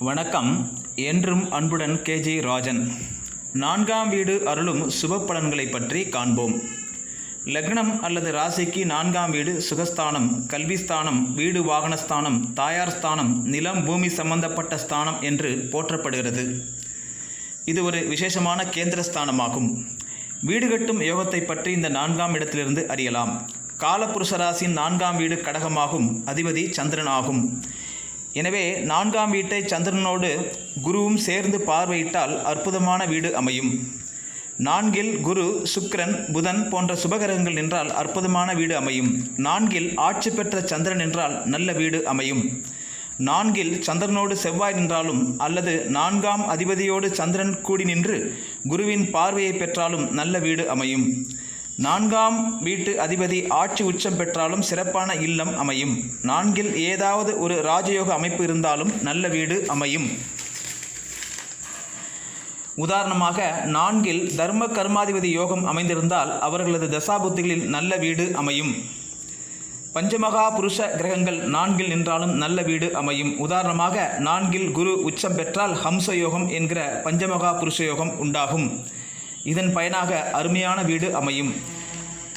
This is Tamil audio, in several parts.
வணக்கம். என்றும் அன்புடன் கேஜே ராஜன். நான்காம் வீடு அருளும் சுப பலன்களை பற்றி காண்போம். லக்னம் அல்லது ராசிக்கு நான்காம் வீடு சுகஸ்தானம் கல்விஸ்தானம் வீடு வாகனஸ்தானம் தாயார் ஸ்தானம் நிலம் பூமி சம்பந்தப்பட்ட ஸ்தானம் என்று போற்றப்படுகிறது. இது ஒரு விசேஷமான கேந்திர ஸ்தானமாகும். வீடு கட்டும் யோகத்தை பற்றி இந்த நான்காம் இடத்திலிருந்து அறியலாம். காலபுருஷராசின் நான்காம் வீடு கடகமாகும். அதிபதி சந்திரன் ஆகும் எனவே நான்காம் வீட்டை சந்திரனோடு குருவும் சேர்ந்து பார்வையிட்டால் அற்புதமான வீடு அமையும். நான்கில் குரு சுக்கிரன் புதன் போன்ற சுபகிரகங்கள் நின்றால் அற்புதமான வீடு அமையும். நான்கில் ஆட்சி பெற்ற சந்திரன் என்றால் நல்ல வீடு அமையும். நான்கில் சந்திரனோடு செவ்வாய் நின்றாலும் அல்லது நான்காம் அதிபதியோடு சந்திரன் கூடி நின்று குருவின் பார்வையை பெற்றாலும் நல்ல வீடு அமையும். நான்காம் வீட்டு அதிபதி ஆட்சி உச்சம் பெற்றாலும் சிறப்பான இல்லம் அமையும். நான்கில் ஏதாவது ஒரு ராஜயோக அமைப்பு இருந்தாலும் நல்ல வீடு அமையும். உதாரணமாக நான்கில் தர்ம கர்மாதிபதி யோகம் அமைந்திருந்தால் அவர்களது தசாபுத்திகளில் நல்ல வீடு அமையும். பஞ்சமகா புருஷ கிரகங்கள் நான்கில் நின்றாலும் நல்ல வீடு அமையும். உதாரணமாக நான்கில் குரு உச்சம் பெற்றால் ஹம்ச யோகம் என்கிற பஞ்சமகா புருஷ யோகம் உண்டாகும். இதன் பயனாக அருமையான வீடு அமையும்.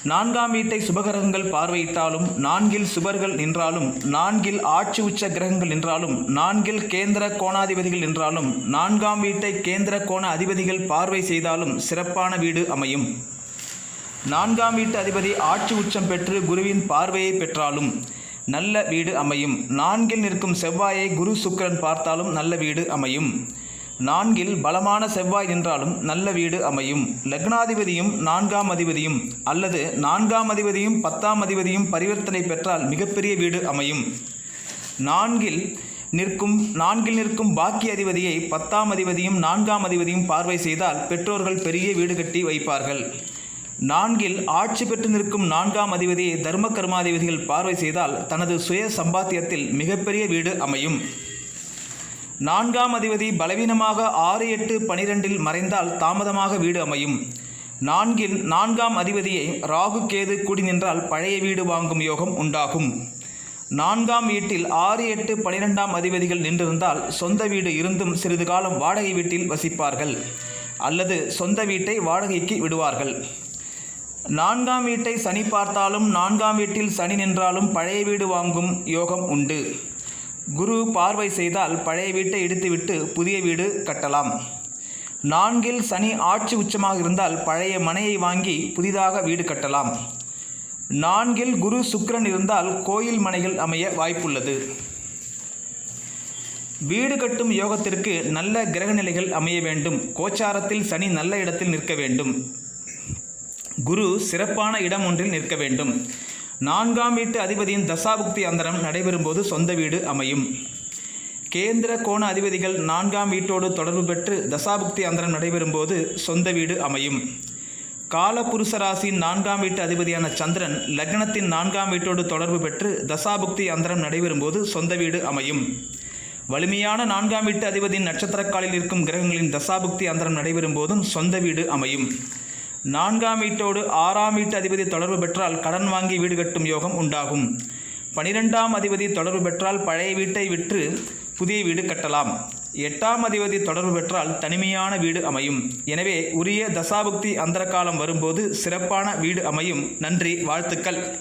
நான்காம் வீட்டை சுபகிரகங்கள் பார்வையிட்டாலும் நான்கில் சுபர்கள் நின்றாலும் நான்கில் ஆட்சி உச்ச கிரகங்கள் நின்றாலும் நான்கில் கேந்திர கோணாதிபதிகள் நின்றாலும் நான்காம் வீட்டை கேந்திர கோண அதிபதிகள் பார்வை செய்தாலும் சிறப்பான வீடு அமையும். நான்காம் வீட்டு அதிபதி ஆட்சி உச்சம் பெற்று குருவின் பார்வையை பெற்றாலும் நல்ல வீடு அமையும். நான்கில் நிற்கும் செவ்வாயை குரு சுக்கிரன் பார்த்தாலும் நல்ல வீடு அமையும். நான்கில் பலமான செவ்வாய் நின்றாலும் நல்ல வீடு அமையும். லக்னாதிபதியும் நான்காம் அதிபதியும் அல்லது நான்காம் அதிபதியும் பத்தாம் அதிபதியும் பரிவர்த்தனை பெற்றால் மிகப்பெரிய வீடு அமையும். நான்கில் நிற்கும் நான்கில் நிற்கும் பாக்கிய அதிபதியை பத்தாம் அதிபதியும் நான்காம் அதிபதியும் பார்வை செய்தால் பெற்றோர்கள் பெரிய வீடு கட்டி வைப்பார்கள். நான்கில் ஆட்சி பெற்று நிற்கும் நான்காம் அதிபதியை தர்ம கர்மாதிபதிகள் பார்வை செய்தால் தனது சுய சம்பாத்தியத்தில் மிகப்பெரிய வீடு அமையும். நான்காம் அதிபதி பலவீனமாக ஆறு எட்டு பனிரெண்டில் மறைந்தால் தாமதமாக வீடு அமையும். நான்கில் நான்காம் அதிபதியை ராகு கேது கூடி நின்றால் பழைய வீடு வாங்கும் யோகம் உண்டாகும். நான்காம் வீட்டில் ஆறு எட்டு பனிரெண்டாம் அதிபதிகள் நின்றிருந்தால் சொந்த வீடு இருந்தும் சிறிது காலம் வாடகை வீட்டில் வசிப்பார்கள். அல்லது சொந்த வீட்டை வாடகைக்கு விடுவார்கள். நான்காம் வீட்டை சனி பார்த்தாலும் நான்காம் வீட்டில் சனி நின்றாலும் பழைய வீடு வாங்கும் யோகம் உண்டு. குரு பார்வை செய்தால் பழைய வீட்டை இடித்துவிட்டு புதிய வீடு கட்டலாம். நான்கில் சனி ஆட்சி உச்சமாக இருந்தால் பழைய மனையை வாங்கி புதிதாக வீடு கட்டலாம். நான்கில் குரு சுக்கிரன் இருந்தால் கோயில் மனைகள் அமைய வாய்ப்புள்ளது. வீடு கட்டும் யோகத்திற்கு நல்ல கிரக நிலைகள் அமைய வேண்டும். கோச்சாரத்தில் சனி நல்ல இடத்தில் நிற்க வேண்டும். குரு சிறப்பான இடம் ஒன்றில் நிற்க வேண்டும். நான்காம் வீட்டு அதிபதியின் தசாபுக்தி அந்தரம் நடைபெறும்போது சொந்த வீடு அமையும். கேந்திர கோண அதிபதிகள் நான்காம் வீட்டோடு தொடர்பு பெற்று தசாபுக்தி அந்தரம் நடைபெறும்போது சொந்த வீடு அமையும். காலபுருஷ ராசியின் நான்காம் வீட்டு அதிபதியான சந்திரன் லக்னத்தின் நான்காம் வீட்டோடு தொடர்பு பெற்று தசாபுக்தி அந்தரம் நடைபெறும்போது சொந்த வீடு அமையும். வலிமையான நான்காம் வீட்டு அதிபதியின் நட்சத்திரக்காலில் இருக்கும் கிரகங்களின் தசாபுக்தி அந்தரம் நடைபெறும் போதும் சொந்த வீடு அமையும். நான்காம் வீட்டோடு ஆறாம் வீட்டு அதிபதி தொடர்பு பெற்றால் கடன் வாங்கி வீடு கட்டும் யோகம் உண்டாகும். பனிரெண்டாம் அதிபதி தொடர்பு பெற்றால் பழைய வீட்டை விற்று புதிய வீடு கட்டலாம். எட்டாம் அதிபதி தொடர்பு பெற்றால் தனிமையான வீடு அமையும். எனவே உரிய தசாபுக்தி அந்தர காலம் வரும்போது சிறப்பான வீடு அமையும். நன்றி வாழ்த்துக்கள்.